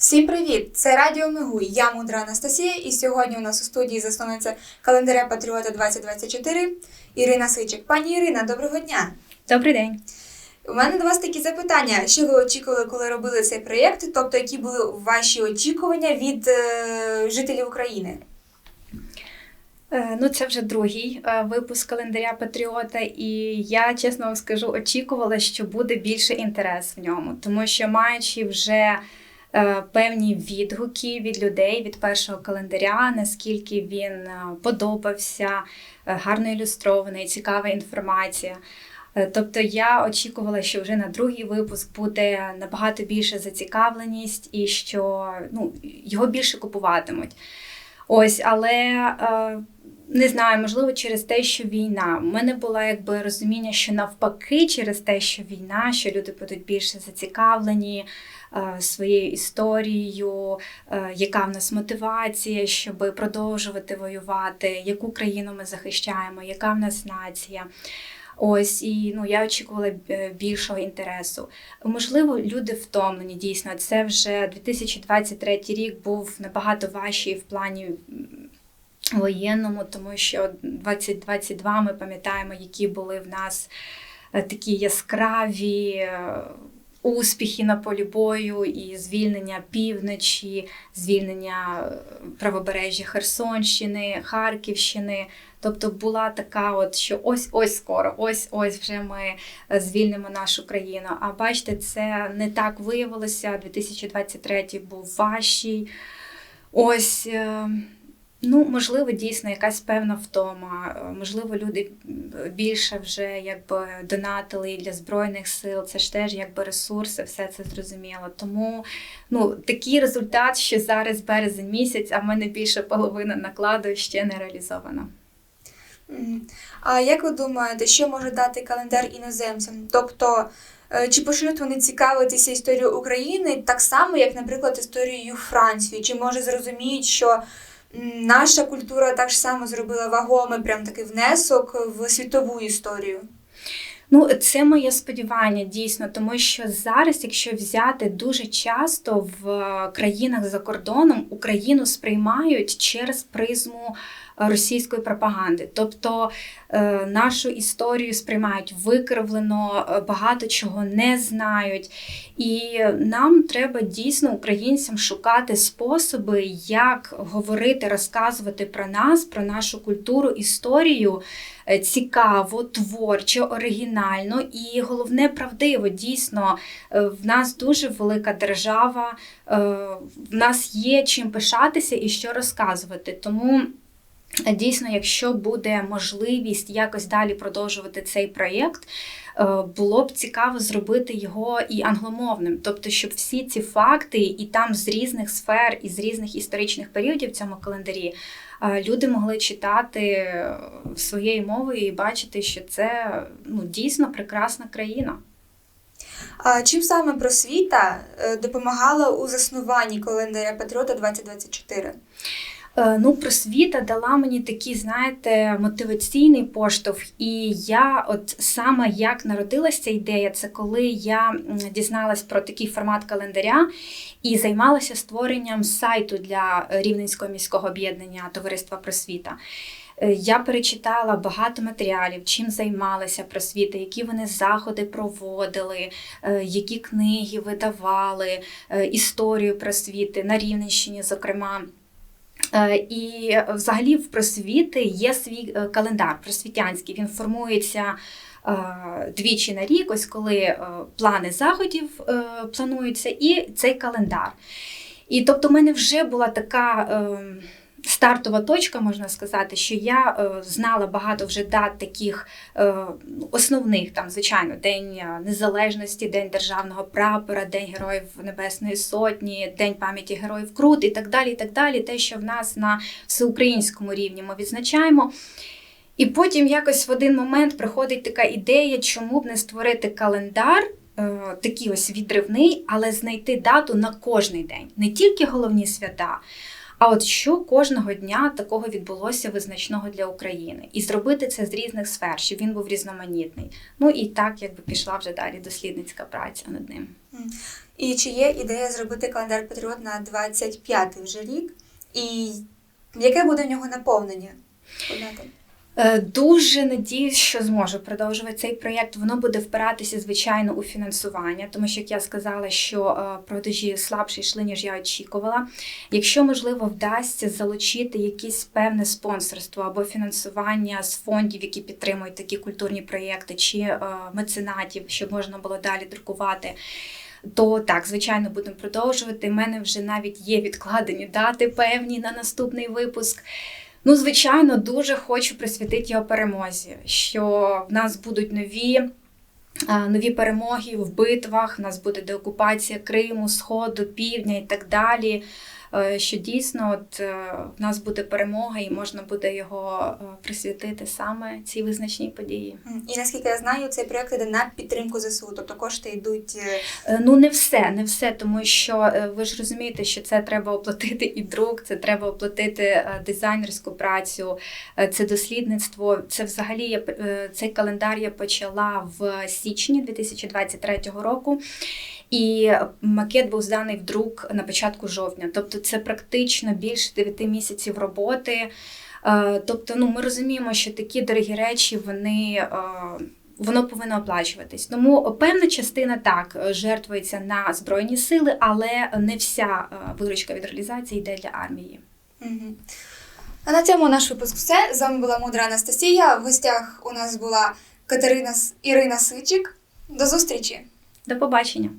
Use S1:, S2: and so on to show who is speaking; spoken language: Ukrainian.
S1: Всім привіт! Це Радіо Мигуй. Я мудра Анастасія, і сьогодні у нас у студії засновниця календаря Патріота 2024 Ірина Сичик. Пані Ірина, доброго дня!
S2: Добрий день.
S1: У мене до вас такі запитання. Що ви очікували, коли робили цей проєкт? Тобто, які були ваші очікування від е, жителів України?
S2: Е, Ну, це вже другий е, випуск календаря Патріота, і я чесно вам скажу, очікувала, що буде більше інтерес в ньому, тому що маючи вже певні відгуки від людей від першого календаря, наскільки він е, подобався, е, гарно ілюстрований, цікава інформація. Е, Тобто я очікувала, що вже на другий випуск буде набагато більше зацікавленість і що ну, його більше купуватимуть. Ось, але е, не знаю, можливо, через те, що війна. У мене було якби розуміння, що навпаки, через те, що війна, що люди будуть більше зацікавлені е, своєю історією, е, яка в нас мотивація, щоб продовжувати воювати, яку країну ми захищаємо, яка в нас нація. Ось і ну я очікувала е, більшого інтересу. Можливо, люди втомлені дійсно. Це вже 2023 рік був набагато важчий в плані воєнному, тому що 2022 ми пам'ятаємо, які були в нас е, такі яскраві. е, Успіхи на полі бою і звільнення півночі, звільнення е, правобережжя Херсонщини, Харківщини. Тобто була така, от що ось ось скоро, ось ось вже ми звільнимо нашу країну. А бачите, це не так виявилося. 2023 був важчий. Ось. Ну, можливо, дійсно якась певна втома. Е, Можливо, люди більше вже якби донатили для збройних сил. Це ж теж якби ресурси, все це зрозуміло. Тому ну такий результат, що зараз березень місяць, а в мене більше половина накладу ще не реалізовано.
S1: Мгм. А як ви думаєте, що може дати календар іноземцям? Тобто, е, чи почнуть вони цікавитися історією України так само, як, наприклад, історією Франції? Чи може зрозуміють, що наша культура так само зробила вагомий прям такий внесок в світову історію?
S2: Ну, це моє сподівання дійсно, тому що зараз, якщо взяти дуже часто в е, країнах за кордоном, Україну сприймають через призму російської пропаганди. Тобто е, нашу історію сприймають викривлено, е, багато чого не знають. І нам треба дійсно українцям шукати способи, як говорити, розказувати про нас, про нашу культуру, історію е, цікаво, творчо, оригінально і головне правдиво. Дійсно, в нас дуже велика держава, в нас є чим пишатися і що розказувати. Тому. Дійсно, якщо буде можливість якось далі продовжувати цей проєкт, е, було б цікаво зробити його і англомовним, тобто, щоб всі ці факти і там з різних сфер і з різних історичних періодів в цьому календарі е, люди могли читати е, своєю мовою і бачити, що це ну, дійсно прекрасна країна.
S1: А чим саме просвіта допомагала у заснуванні календаря Патріота 2024?
S2: Е, Ну, просвіта дала мені такий, знаєте, мотиваційний поштовх. І я, от саме як народилася ця ідея, це коли я дізналась про такий формат календаря і займалася створенням сайту для Рівненського міського об'єднання Товариства Просвіта. Е, Я перечитала багато матеріалів, чим займалися просвіти, які вони заходи проводили, е, які книги видавали, історію просвіти на Рівненщині, зокрема. Е, І взагалі в просвіти є свій е, календар просвітянський. Він формується е, двічі на рік, ось коли плани заходів плануються, і цей календар. І тобто, в мене вже була така. Стартова точка, можна сказати, що я е, знала багато вже дат таких е, основних, там, звичайно, День е, Незалежності, День Державного прапора, День Героїв Небесної Сотні, День пам'яті Героїв Крут і так далі. і так далі. Те, що в нас на всеукраїнському рівні ми відзначаємо. І потім якось в один момент приходить така ідея, чому б не створити календар. е, Такий ось відривний, але знайти дату на кожний день, не тільки головні свята, а от що кожного дня такого відбулося визначного для України, і зробити це з різних сфер, щоб він був різноманітний. Ну і так якби пішла вже далі дослідницька праця над ним.
S1: І чи є ідея зробити календар Патріот на 25-й вже рік? І яке буде в нього наповнення? Одна
S2: Дуже надіюсь, що зможу продовжувати цей проєкт. Воно буде впиратися, звичайно, у фінансування, тому що, як я сказала, що е, продажі слабше йшли, ніж я очікувала. Якщо можливо вдасться залучити якесь певне спонсорство або фінансування з фондів, які підтримують такі культурні проєкти, чи е, меценатів, щоб можна було далі друкувати. То так, звичайно, будемо продовжувати. У мене вже навіть є відкладені дати певні на наступний випуск. Ну, звичайно, дуже хочу присвятити його перемозі, що в нас будуть нові. Нові перемоги в битвах, в нас буде деокупація Криму, Сходу, Півдня і так далі. Е, Що дійсно от, е, в нас буде перемога і можна буде його е, присвятити саме цій визначній події.
S1: І наскільки я знаю, цей проєкт йде на підтримку ЗСУ, тобто кошти йдуть.
S2: Ну, не все, не все, тому що ви ж розумієте, що це треба оплатити і друк, це треба оплатити дизайнерську працю, це дослідництво. Це взагалі я цей календар я почала в січні 2023 року. І макет був зданий в друк на початку жовтня. Тобто це практично більше 9 місяців роботи. Е, Тобто, ну ми розуміємо, що такі дорогі речі вони. е, Воно повинно оплачуватись. Тому певна частина так жертвується на збройні сили, але не вся е, виручка від реалізації йде для армії.
S1: Мгм. А на цьому наш випуск все. З вами була мудра Анастасія. В гостях у нас була Катерина Ірина Сичик. До зустрічі!
S2: До побачення!